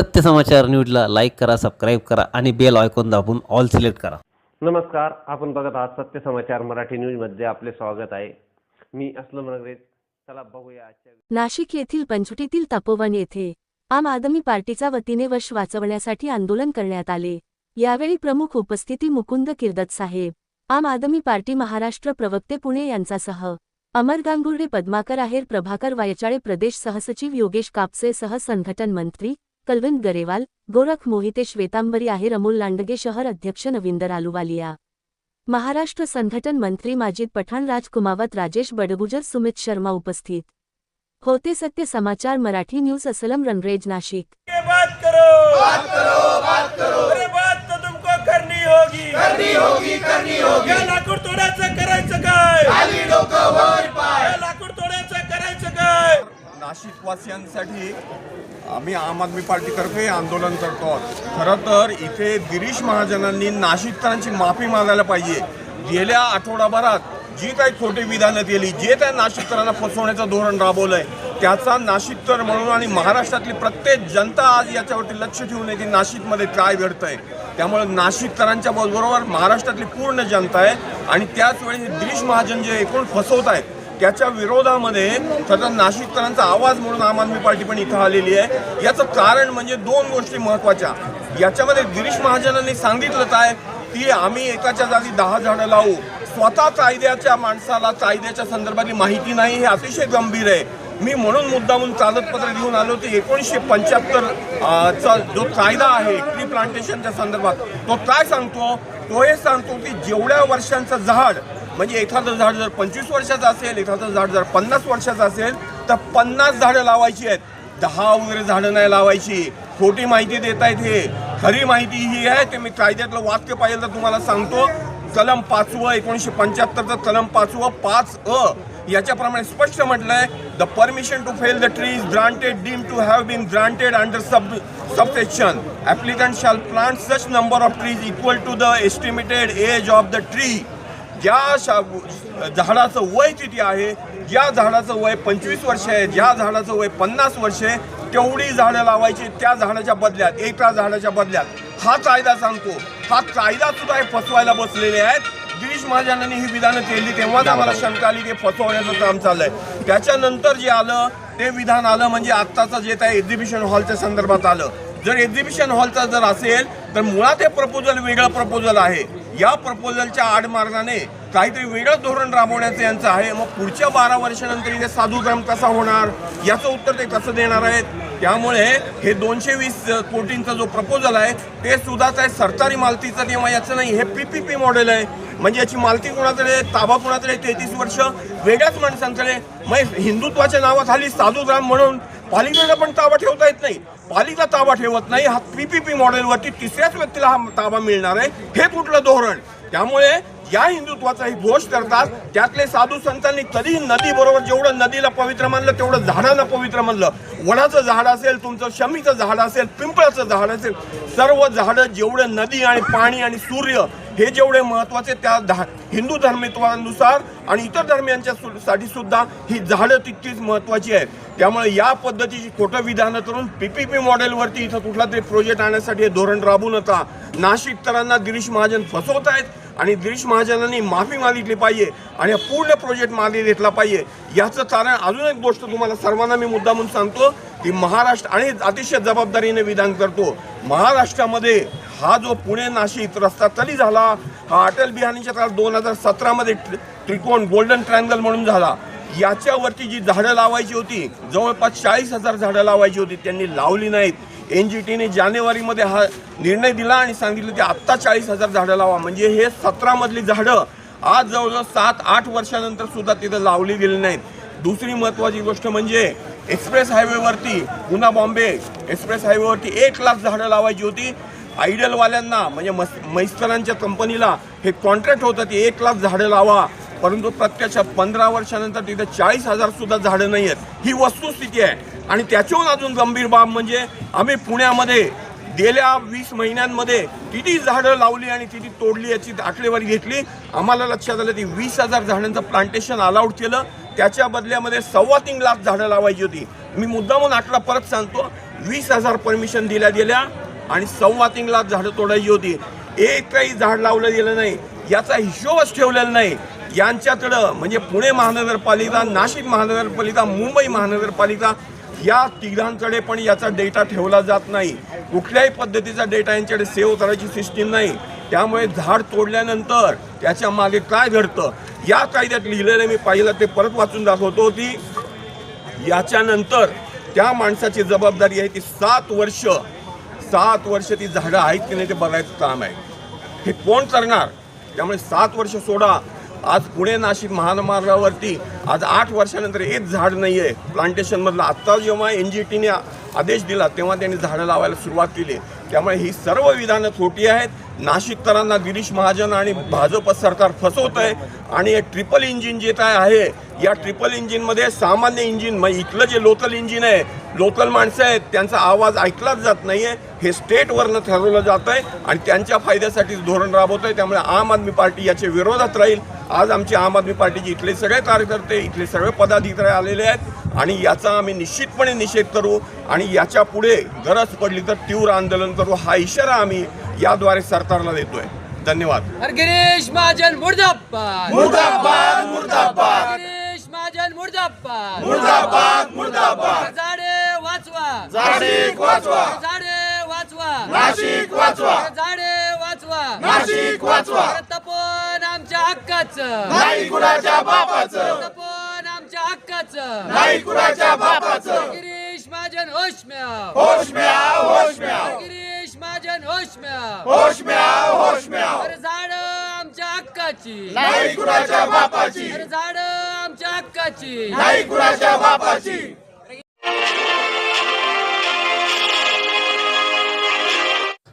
सत्य समाचार न्यूजला लाईक करा सबस्क्राईब करा आणि बेल आयकॉन दाबून ऑल सिलेक्ट करा. नमस्कार आपण बघत आहात सत्य समाचार मराठी न्यूजमध्ये आपले स्वागत आहे. मी असलम नगरे चला बघूया आजच्या नाशिक येथील पंचवटीतील तपोवन येथे आम आदमी पार्टीचा वतीने वश वाचवण्यासाठी आंदोलन करण्यात आले. यावेळी प्रमुख उपस्थिती मुकुंद किर्दत साहेब आम आदमी पार्टी महाराष्ट्र प्रवक्ते पुणे यांचासह अमर गांगुर्डे पद्माकर आहेर प्रभाकर वायचाळे प्रदेश सहसचिव योगेश कापसे सह संघटन मंत्री कल्विंद गरेवाल गोरख मोहिते श्वेतांबरी आहेर अमोल लांडगे शहर अध्यक्ष नविंदर आलुवालिया. महाराष्ट्र संघटन मंत्री माजिद पठाण राजकुमावत राजेश बडगुजर सुमित शर्मा उपस्थित. होते सत्य समाचार मराठी न्यूज़ असलम रनरेज नाशिक. बात करो! बात करो बात करो। अरे बात तो तुमको करनी होगी। करनी होगी करनी होगी। नाशिकवासियांसाठी आम्ही आम आदमी पार्टीतर्फे आंदोलन करतो आहोत. खरं तर इथे गिरीश महाजनांनी नाशिककरांची माफी मागायला पाहिजे. गेल्या आठवडाभरात जी काही खोटी विधानं केली जे त्या नाशिककरांना फसवण्याचं धोरण राबवलंय त्याचा नाशिककर म्हणून आणि महाराष्ट्रातली प्रत्येक जनता आज याच्यावरती लक्ष ठेवून येते नाशिकमध्ये काय घडतंय. त्यामुळे नाशिककरांच्या बरोबर महाराष्ट्रातली पूर्ण जनता आहे आणि त्याच वेळी गिरीश महाजन जे एकूण फसवत आहेत त्याच्या विरोधामध्ये खरं नाशिककरांचा आवाज म्हणून आम आदमी पार्टी पण इथं आलेली आहे. याचं कारण म्हणजे दोन गोष्टी महत्त्वाच्या याच्यामध्ये गिरीश महाजनांनी सांगितलं काय की आम्ही एकाच्या जागी दहा झाडं लावू. स्वतः कायद्याच्या माणसाला कायद्याच्या संदर्भातली माहिती नाही हे अतिशय गंभीर आहे. मी म्हणून मुद्दामून कागदपत्र घेऊन आलो ते एकोणीसशे पंच्याहत्तर चा जो कायदा आहे ट्री प्लांटेशनच्या संदर्भात तो काय सांगतो? तो हे सांगतो की जेवढ्या वर्षांचं झाड म्हणजे एखादं झाड जर पंचवीस वर्षाचं असेल एखादं झाड जर पन्नास वर्षाचं असेल तर पन्नास झाडं लावायची आहेत. दहा वगैरे झाडं नाही लावायची. खोटी माहिती देत आहेत हे. खरी माहिती ही आहे ते मी कायद्यातलं वाक्य पाहिजे तर तुम्हाला सांगतो. कलम पाचवं एकोणीसशे पंच्याहत्तरचं कलम पाचवं पाच अ याच्याप्रमाणे स्पष्ट म्हटलंय the permission to fell the tree is granted deem to have been granted under sub subsection applicant shall plant such number of trees equal to the estimated age of the tree ज्या शा झाडाचं वय किती आहे ज्या झाडाचं वय पंचवीस वर्ष आहे ज्या झाडाचं वय पन्नास वर्ष आहे तेवढी झाडं लावायची त्या झाडाच्या बदल्यात एका झाडाच्या बदल्यात. हा कायदा सांगतो. हा कायदा सुद्धा हे फसवायला बसलेले आहेत. गिरीश महाजनांनी ही विधानं केली तेव्हाच आम्हाला शंका आली ते फसवण्याचं काम चाललंय. त्याच्यानंतर जे आलं ते विधान आलं म्हणजे आत्ताचं जे त्या एक्झिबिशन हॉलच्या संदर्भात आलं. जर एक्झिबिशन हॉलचा जर असेल तर मुळात हे प्रपोजल वेगळं प्रपोजल आहे. या प्रपोजलच्या आडमार्गाने काहीतरी वेगळं धोरण राबवण्याचं यांचं आहे. मग पुढच्या बारा वर्षानंतर इथे साधूग्राम कसा होणार? याचं उत्तर ते कसं देणार आहेत? त्यामुळे हे दोनशे वीस कोटींचा जो प्रपोजल आहे ते सुद्धा काय सरकारी मालकीचं किंवा याचं नाही हे पी पी पी मॉडेल आहे. म्हणजे याची मालकी कोणाकडे आहे, ताबा कोणाकडे आहे, तेहतीस वर्ष वेगळ्याच माणसांकडे मग हिंदुत्वाच्या नावाखाली साधूग्राम म्हणून पालिकेला पण ताबा ठेवता येत नाही. पालिका ताबा ठेवत नाही हा पीपीपी मॉडेलवरती तिसऱ्याच व्यक्तीला हा ताबा मिळणार आहे हे कुठलं धोरण? त्यामुळे या हिंदुत्वाचाही घोष करतात. त्यातले साधू संतांनी कधीही नदी बरोबर जेवढं नदीला पवित्र मानलं तेवढं झाडांना पवित्र मानलं. वडाचं झाड असेल तुमचं शमीचं झाड असेल पिंपळाचं झाड असेल सर्व झाडं जेवढं नदी आणि पाणी आणि सूर्य हे जेवढे महत्त्वाचे त्या धा हिंदू धर्मित्वानुसार आणि इतर धर्मियांच्या सु- साठी सुद्धा ही झाडं तितकीच महत्वाची आहेत. त्यामुळे या पद्धतीची खोटं विधानं करून पी मॉडेलवरती इथं कुठला तरी प्रोजेक्ट आणण्यासाठी हे धोरण राबू नका. नाशिककरांना गिरीश महाजन फसवत आहेत आणि गिरीश महाजनांनी माफी मागितली पाहिजे आणि पूर्ण प्रोजेक्ट मागे घेतला पाहिजे. याचं कारण अजून एक गोष्ट तुम्हाला सर्वांना मी मुद्दा म्हणून सांगतो की महाराष्ट्र आणि अतिशय जबाबदारीने विधान करतो. महाराष्ट्रामध्ये हा जो पुणे नाशिक रस्ता तरी झाला हा अटल बिहारीच्या काळात दोन हजार सतरामध्ये त्रिकोण गोल्डन ट्रायंगल म्हणून झाला. याच्यावरती जी झाडं लावायची होती जवळपास चाळीस हजार झाडं लावायची होती त्यांनी लावली नाहीत. एन जी टीने जानेवारीमध्ये हा निर्णय दिला आणि सांगितलं की आत्ता चाळीस हजार झाडं लावा. म्हणजे हे सतरामधली झाडं आज जवळजवळ सात आठ वर्षानंतर सुद्धा तिथं लावली गेली नाहीत. दुसरी महत्त्वाची गोष्ट म्हणजे एक्सप्रेस हायवेवरती पुन्हा बॉम्बे एक्सप्रेस हायवेवरती एक लाख झाडं लावायची होती. आयडलवाल्यांना म्हणजे मस मैस्तरांच्या कंपनीला हे कॉन्ट्रॅक्ट होतं की एक लाख झाडं लावा. परंतु प्रत्यक्षात पंधरा वर्षानंतर तिथे चाळीस हजारसुद्धा झाडं नाही आहेत ही वस्तुस्थिती आहे. आणि त्याच्याहून अजून गंभीर बाब म्हणजे आम्ही पुण्यामध्ये गेल्या वीस महिन्यांमध्ये किती झाडं लावली आणि किती तोडली याची आकडेवारी घेतली. आम्हाला लक्षात आलं ती वीस हजार झाडांचं प्लांटेशन अलाउड केलं. त्याच्या बदल्यामध्ये सव्वा तीन लाख झाडं लावायची होती. मी मुद्दामून आकडा परत सांगतो वीस हजार परमिशन दिल्या गेल्या आणि सव्वा तीन लाख झाडं तोडायची होती. एकही झाड लावलं गेलं नाही याचा हिशोबच ठेवलेला नाही. यांच्याकडं म्हणजे पुणे महानगरपालिका नाशिक महानगरपालिका मुंबई महानगरपालिका या तिघांकडे पण याचा डेटा ठेवला जात नाही. कुठल्याही पद्धतीचा डेटा यांच्याकडे सेव्ह करायची सिस्टीम नाही. त्यामुळे झाड तोडल्यानंतर त्याच्यामागे काय घडतं? या कायद्यात लिहिलेलं मी पाहिलं ते परत वाचून दाखवतो की याच्यानंतर त्या माणसाची जबाबदारी आहे ती सात वर्ष. सात वर्ष ती झाडं आहेत की नाही ते बघायचं काम आहे. हे कोण करणार? त्यामुळे सात वर्ष सोडा. आज पुणे नाशिक महामार्गावरती आज आठ वर्षानंतर एक झाड नाही आहे प्लांटेशनमधलं आत्ता जेव्हा एन जी टीने आदेश दिला तेव्हा त्यांनी झाडं लावायला सुरुवात केली. त्यामुळे ही सर्व विधानं खोटी आहेत. नाशिककरांना गिरीश महाजन आणि भाजप सरकार फसवत आहे आणि हे ट्रिपल इंजिन जे काय आहे या ट्रिपल इंजिनमध्ये सामान्य इंजिन मग इथलं जे लोकल इंजिन आहे लोकल माणसं आहेत त्यांचा आवाज ऐकलाच जात नाही आहे हे स्टेटवरनं ठरवलं जात आहे आणि त्यांच्या फायद्यासाठी धोरण राबवत आहे त्यामुळे आम आदमी पार्टी याच्या विरोधात राहील. आज आमचे आम आदमी पार्टीचे इथले सगळे कार्यकर्ते इथले सगळे पदाधिकारी आलेले आहेत आणि याचा आम्ही निश्चितपणे निषेध करू आणि याच्यापुढे गरज पडली तर तीव्र आंदोलन करू हा इशारा आम्ही याद्वारे सरकारला देतोय. धन्यवाद. गिरीश महाजन मुर्दाबाद. मुर्दाबाद मुर्दाबाद. गिरीश महाजन मुर्दाबाद. मुर्दाबाद मुर्दाबाद. झाडे वाचवा. नाशिक वाचवा. झाडे वाचवा. नाशिक वाचवा. झाडे वाचवा. नाशिक वाचवा. अरे तपोन आमच्या हक्काचं. नाही कुणाच्या बापाचं. तपोन आमच्या हक्काचं. नाही कुणाच्या बापाचं. गिरीश महाजन होश होश म्या होश म्या गिरीश होश म्याव होश म्या होश म्या अरे झाड आमच्या हक्काची. नाही कुणाच्या बापाची. अरे झाड आमच्या हक्काची. नाही कुणाच्या बापाची.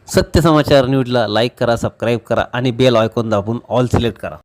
सत्य समाचार न्यूजला लाईक करा सबस्क्राईब करा आणि बेल आयकॉन दाबून ऑल सिलेक्ट करा.